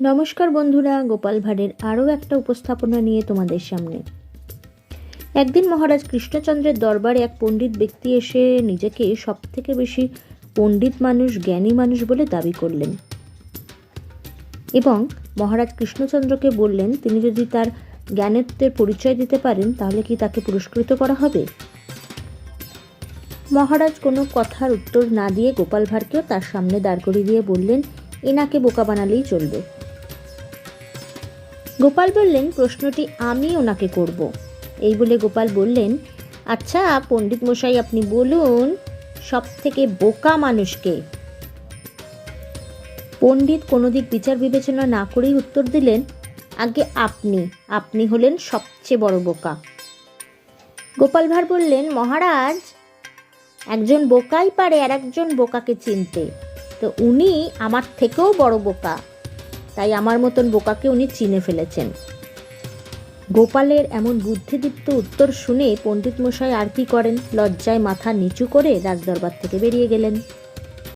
নমস্কার বন্ধুরা, গোপাল ভাঁড়ের আরও একটা উপস্থাপনা নিয়ে তোমাদের সামনে। একদিন মহারাজ কৃষ্ণচন্দ্রের দরবারে এক পণ্ডিত ব্যক্তি এসে নিজেকে সব থেকে বেশি পণ্ডিত মানুষ, জ্ঞানী মানুষ বলে দাবি করলেন। এবং মহারাজ কৃষ্ণচন্দ্রকে বললেন, তিনি যদি তার জ্ঞানত্বের পরিচয় দিতে পারেন, তাহলে কি তাকে পুরস্কৃত করা হবে? মহারাজ কোনো কথার উত্তর না দিয়ে গোপাল ভাঁড়কেও তার সামনে দাঁড় করিয়ে দিয়ে বললেন, এনাকে বোকা বানালেই চলবে। গোপাল বললেন, প্রশ্নটি আমি ওনাকে করব। এই বলে গোপাল বললেন আচ্ছা পণ্ডিত মশাই, আপনি বলুন সব থেকে বোকা মানুষকে? পণ্ডিত কোনো দিক বিচার বিবেচনা না করেই উত্তর দিলেন, আগে আপনি আপনি হলেন সবচেয়ে বড় বোকা। গোপাল ভাঁড় বললেন, মহারাজ, একজন বোকাই পারে আর একজন বোকাকে চিনতে। তো উনি আমার থেকেও বড় বোকা। তাই আমার মতন বোকাকে উনি চিনে ফেলেছেন। গোপালের এমন বুদ্ধিদীপ্ত উত্তর শুনে পণ্ডিত মশাই আর কি করেন? লজ্জায় মাথা নিচু করে রাজদরবার থেকে বেরিয়ে গেলেন।